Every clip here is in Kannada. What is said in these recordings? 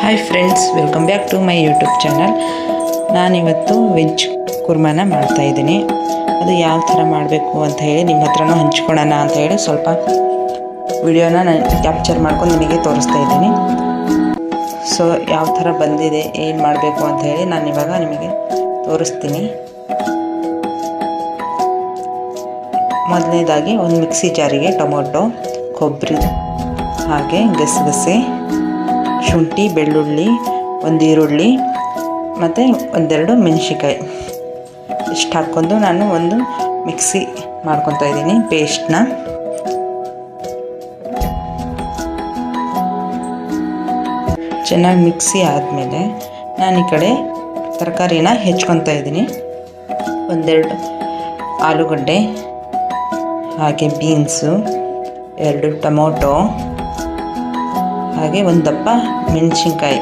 Hi friends welcome back to my YouTube channel ನಾನಿವತ್ತು ವೆಜ್ ಕುರ್ಮಾನ ಮಾಡ್ತಾಯಿದ್ದೀನಿ ಅದು ಯಾವ ಥರ ಮಾಡಬೇಕು ಅಂತ ಹೇಳಿ ನಿಮ್ಮ ಹತ್ರನೂ ಹಂಚ್ಕೊಳ್ಳೋಣ ಅಂತ ಹೇಳಿ ಸ್ವಲ್ಪ ವಿಡಿಯೋನ ನಾನು ಕ್ಯಾಪ್ಚರ್ ಮಾಡ್ಕೊಂಡು ನಿಮಗೆ ತೋರಿಸ್ತಾ ಇದ್ದೀನಿ. ಸೊ ಯಾವ ಥರ ಬಂದಿದೆ, ಏನು ಮಾಡಬೇಕು ಅಂತ ಹೇಳಿ ನಾನು ಇವಾಗ ನಿಮಗೆ ತೋರಿಸ್ತೀನಿ. ಮೊದಲನೇದಾಗಿ ಒಂದು ಮಿಕ್ಸಿ ಜಾರಿಗೆ ಟೊಮೊಟೊ, ಕೊಬ್ಬರಿ ಹಾಗೆ ಗಸಗಸೆ ಶುಂಠಿ, ಬೆಳ್ಳುಳ್ಳಿ, ಒಂದು ಈರುಳ್ಳಿ ಮತ್ತು ಒಂದೆರಡು ಮೆಣಸಿಕಾಯಿ ಇಷ್ಟು ಹಾಕ್ಕೊಂಡು ನಾನು ಒಂದು ಮಿಕ್ಸಿ ಮಾಡ್ಕೊತಾ ಇದ್ದೀನಿ ಪೇಸ್ಟ್ನ. ಚೆನ್ನಾಗಿ ಮಿಕ್ಸಿ ಆದಮೇಲೆ ನಾನು ಈ ಕಡೆ ತರಕಾರಿನ ಹೆಚ್ಕೊತಾ ಇದ್ದೀನಿ. ಒಂದೆರಡು ಆಲೂಗಡ್ಡೆ, ಹಾಗೆ ಬೀನ್ಸು, ಎರಡು ಟೊಮೊಟೊ. ಹಾಗೆ ಒಂದು ದಪ್ಪ ಮೆಣಸಿನ್ಕಾಯಿ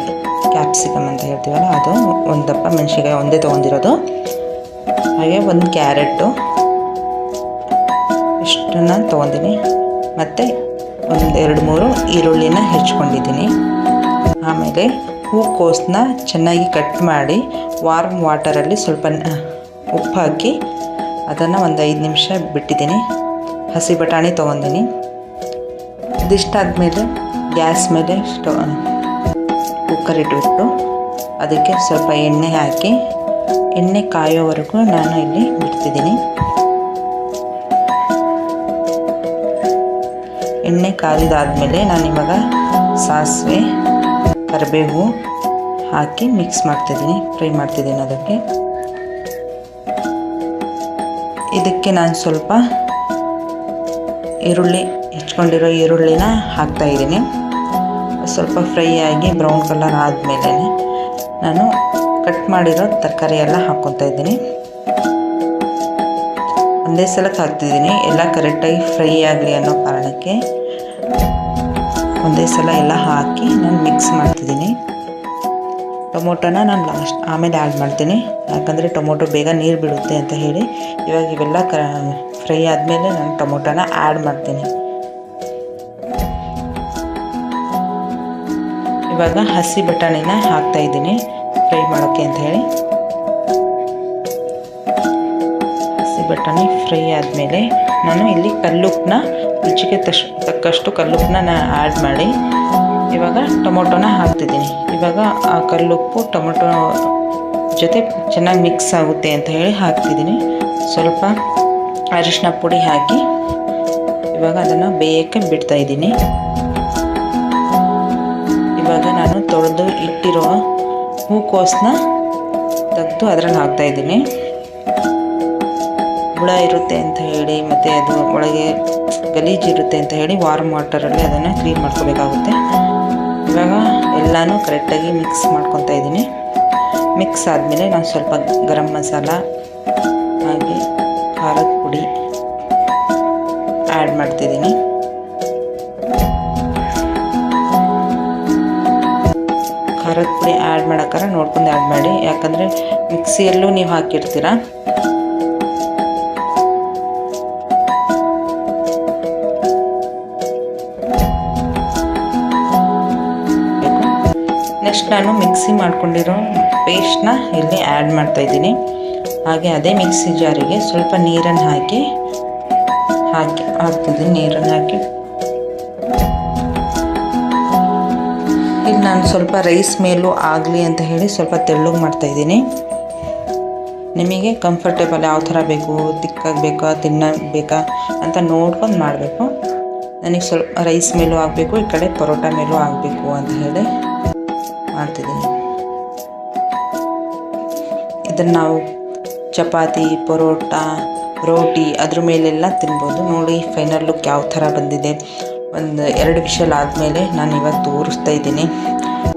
ಕ್ಯಾಪ್ಸಿಕಮ್ ಅಂತ ಹೇಳ್ತೀವಲ್ಲ ಅದು. ಒಂದು ದಪ್ಪ ಮೆಣಸಿನ್ಕಾಯಿ ಒಂದೇ ತೊಗೊಂಡಿರೋದು. ಹಾಗೆ ಒಂದು ಕ್ಯಾರೆಟು. ಇಷ್ಟನ್ನು ತೊಗೊಂಡಿನಿ. ಮತ್ತು ಒಂದು ಎರಡು ಮೂರು ಈರುಳ್ಳಿನ ಹೆಚ್ಕೊಂಡಿದ್ದೀನಿ ಆಮೇಲೆ ಹೂಕೋಸನ್ನ ಚೆನ್ನಾಗಿ ಕಟ್ ಮಾಡಿ ವಾರ್ಮ್ ವಾಟರಲ್ಲಿ ಸ್ವಲ್ಪ ಉಪ್ಪು ಹಾಕಿ ಅದನ್ನು ಒಂದು ಐದು ನಿಮಿಷ ಬಿಟ್ಟಿದ್ದೀನಿ. ಹಸಿ ಬಟಾಣಿ ತೊಗೊಂಡಿನಿ. ಇದಿಷ್ಟಾದಮೇಲೆ ಗ್ಯಾಸ್ ಮೇಲೆ ಸ್ಟವ್ ಕುಕ್ಕರ್ ಇಟ್ಬಿಟ್ಟು ಅದಕ್ಕೆ ಸ್ವಲ್ಪ ಎಣ್ಣೆ ಹಾಕಿ, ಎಣ್ಣೆ ಕಾಯೋವರೆಗೂ ನಾನು ಇಲ್ಲಿ ಬಿಡ್ತಿದ್ದೀನಿ. ಎಣ್ಣೆ ಕಾದಿದಾದಮೇಲೆ ನಾನು ಇವಾಗ ಸಾಸಿವೆ, ಕರಿಬೇವು ಹಾಕಿ ಮಿಕ್ಸ್ ಮಾಡ್ತಿದ್ದೀನಿ ಫ್ರೈ ಮಾಡ್ತಿದ್ದೀನಿ ಅದಕ್ಕೆ. ಇದಕ್ಕೆ ನಾನು ಸ್ವಲ್ಪ ಈರುಳ್ಳಿ, ಹೆಚ್ಕೊಂಡಿರೋ ಈರುಳ್ಳಿನ ಹಾಕ್ತಾಯಿದ್ದೀನಿ ಸ್ವಲ್ಪ ಫ್ರೈ ಆಗಿ ಬ್ರೌನ್ ಕಲರ್ ಆದಮೇಲೆ ನಾನು ಕಟ್ ಮಾಡಿರೋ ತರಕಾರಿ ಎಲ್ಲ ಹಾಕ್ಕೊತಾ ಇದ್ದೀನಿ. ಒಂದೇ ಸಲ ಹಾಕ್ತಿದ್ದೀನಿ ಎಲ್ಲ ಕರೆಕ್ಟಾಗಿ ಫ್ರೈ ಆಗಲಿ ಅನ್ನೋ ಕಾರಣಕ್ಕೆ ಒಂದೇ ಸಲ ಎಲ್ಲ ಹಾಕಿ ನಾನು ಮಿಕ್ಸ್ ಮಾಡ್ತಿದ್ದೀನಿ. ಟೊಮೊಟೊನ ನಾನು ಲಾಸ್ಟ್ ಆಮೇಲೆ ಆ್ಯಡ್ ಮಾಡ್ತೀನಿ. ಯಾಕಂದರೆ ಟೊಮೊಟೊ ಬೇಗ ನೀರು ಬಿಡುತ್ತೆ ಅಂತ ಹೇಳಿ ಇವಾಗ ಇವೆಲ್ಲ ಕ ಫ್ರೈ ಆದಮೇಲೆ ನಾನು ಟೊಮೊಟೊನ ಆ್ಯಡ್ ಮಾಡ್ತೀನಿ. ಇವಾಗ ಹಸಿ ಬಟಾಣಿನ ಹಾಕ್ತಾ ಇದ್ದೀನಿ. ಫ್ರೈ ಮಾಡೋಕ್ಕೆ ಅಂತ ಹೇಳಿ. ಹಸಿ ಬಟಾಣಿ ಫ್ರೈ ಆದಮೇಲೆ ನಾನು ಇಲ್ಲಿ ಕಲ್ಲುಪ್ಪನ್ನ ರುಚಿಗೆ ತಶ್, ತಕ್ಕಷ್ಟು ಕಲ್ಲುಪ್ಪನ್ನ ನಾನು ಆ್ಯಡ್ ಮಾಡಿ. ಇವಾಗ ಟೊಮೊಟೊನ ಹಾಕ್ತಿದ್ದೀನಿ. ಇವಾಗ ಆ ಕಲ್ಲುಪ್ಪು ಟೊಮೊಟೊ ಜೊತೆ ಚೆನ್ನಾಗಿ ಮಿಕ್ಸ್ ಆಗುತ್ತೆ ಅಂತ ಹೇಳಿ ಹಾಕ್ತಿದ್ದೀನಿ. ಸ್ವಲ್ಪ ಅರಿಶಿನ ಪುಡಿ ಹಾಕಿ. ಇವಾಗ ಅದನ್ನು ಬೇಯಕ್ಕೆ ಬಿಡ್ತಾ ಇದ್ದೀನಿ. ಇವಾಗ ನಾನು ತೊಳೆದು ಇಟ್ಟಿರೋ ಹೂಕೋಸನ್ನ ತೆಗೆದು ಅದರಲ್ಲಿ ಹಾಕ್ತಾ ಇದ್ದೀನಿ. ಹುಳ ಇರುತ್ತೆ ಅಂತ ಹೇಳಿ ಮತ್ತು ಅದು ಒಳಗೆ ಗಲೀಜಿರುತ್ತೆ ಅಂತ ಹೇಳಿ ವಾರ್ಮ್ ವಾಟರಲ್ಲಿ ಅದನ್ನು ಕ್ಲೀನ್ ಮಾಡ್ಕೋಬೇಕಾಗುತ್ತೆ. ಇವಾಗ ಎಲ್ಲನೂ ಕರೆಕ್ಟಾಗಿ ಮಿಕ್ಸ್ ಮಾಡ್ಕೊತಾ ಇದ್ದೀನಿ. ಮಿಕ್ಸ್ ಆದಮೇಲೆ ನಾನು ಸ್ವಲ್ಪ ಗರಂ ಮಸಾಲ, ಹಾಗೆ ಖಾರದ ಪುಡಿ ಆ್ಯಡ್ ಮಾಡ್ತಿದ್ದೀನಿ. ಪುಡಿ ಆ್ಯಡ್ ಮಾಡೋಕ್ಕಾರ ನೋಡ್ಕೊಂಡು ಆ್ಯಡ್ ಮಾಡಿ. ಯಾಕಂದರೆ ಮಿಕ್ಸಿಯಲ್ಲೂ ನೀವು ಹಾಕಿರ್ತೀರ. ನೆಕ್ಸ್ಟ್ ನಾನು ಮಿಕ್ಸಿ ಮಾಡ್ಕೊಂಡಿರೋ ಪೇಸ್ಟ್ನ ಇಲ್ಲಿ ಆ್ಯಡ್ ಮಾಡ್ತಾ ಇದ್ದೀನಿ. ಹಾಗೆ ಅದೇ ಮಿಕ್ಸಿ ಜಾರಿಗೆ ಸ್ವಲ್ಪ ನೀರನ್ನು ಹಾಕಿ ಹಾಕಿ ಹಾಕ್ತಿದ್ದೀನಿ. ನೀರನ್ನು ಹಾಕಿ. ನಾನು ಸ್ವಲ್ಪ ರೈಸ್ ಮೇಲೂ ಆಗಲಿ ಅಂತ ಹೇಳಿ ಸ್ವಲ್ಪ ತೆಳ್ಳಗೆ ಮಾಡ್ತಾಯಿದ್ದೀನಿ ನಿಮಗೆ ಕಂಫರ್ಟೇಬಲ್ ಯಾವ ಥರ ಬೇಕು, ತಿಕ್ಕಾಗಿ ಬೇಕಾ ಬೇಕಾ ಅಂತ ನೋಡ್ಕೊಂಡು ಮಾಡಬೇಕು. ನನಗೆ ಸ್ವಲ್ಪ ರೈಸ್ ಮೇಲೂ ಆಗಬೇಕು, ಈ ಕಡೆ ಪರೋಟ ಮೇಲೂ ಆಗಬೇಕು ಅಂತ ಹೇಳಿ ಮಾಡ್ತಿದ್ದೀನಿ. ಇದನ್ನು ನಾವು ಚಪಾತಿ, ಪರೋಟ, ರೋಟಿ ಅದ್ರ ಮೇಲೆಲ್ಲ ತಿನ್ಬೋದು. ನೋಡಿ ಫೈನಲ್ ಲುಕ್ ಯಾವ ಥರ ಬಂದಿದೆ. ಒಂದು ಎರಡು ವಿಷಲ್ ಆದಮೇಲೆ ನಾನು ಇವಾಗ ತೋರಿಸ್ತಾ ಇದ್ದೀನಿ.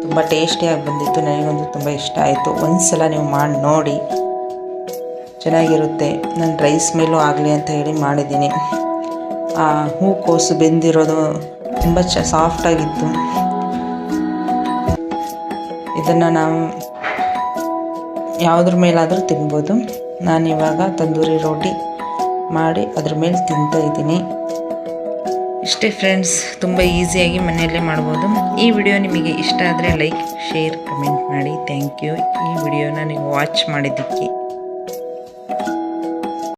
ತುಂಬ ಟೇಸ್ಟಿಯಾಗಿ ಬಂದಿತ್ತು. ನನಗೊಂದು ತುಂಬ ಇಷ್ಟ ಆಯಿತು. ಒಂದು ಸಲ ನೀವು ಮಾಡಿ, ನೋಡಿ. ಚೆನ್ನಾಗಿರುತ್ತೆ. ನಾನು ರೈಸ್ ಮೇಲೂ ಆಗಲಿ ಅಂತ ಹೇಳಿ ಮಾಡಿದ್ದೀನಿ. ಆ ಹೂಕೋಸು ಬೆಂದಿರೋದು ತುಂಬ ಚ ಸಾಫ್ಟಾಗಿತ್ತು ಇದನ್ನು ನಾವು ಯಾವುದ್ರ ಮೇಲಾದರೂ ತಿನ್ಬೋದು. ನಾನಿವಾಗ ತಂದೂರಿ ರೋಟಿ ಮಾಡಿ ಅದ್ರ ಮೇಲೆ ತಿಂತಾ ಇದ್ದೀನಿ. ಇಷ್ಟೇ ಫ್ರೆಂಡ್ಸ್ ತುಂಬ ಈಸಿಯಾಗಿ ಮನೆಯಲ್ಲೇ ಮಾಡ್ಬೋದು. ಈ ವಿಡಿಯೋ ನಿಮಗೆ ಇಷ್ಟ ಆದರೆ ಲೈಕ್ ಶೇರ್ ಕಮೆಂಟ್ ಮಾಡಿ. ಥ್ಯಾಂಕ್ ಯು ಈ ವಿಡಿಯೋನ ನೀವು ವಾಚ್ ಮಾಡಿದ್ದಕ್ಕೆ.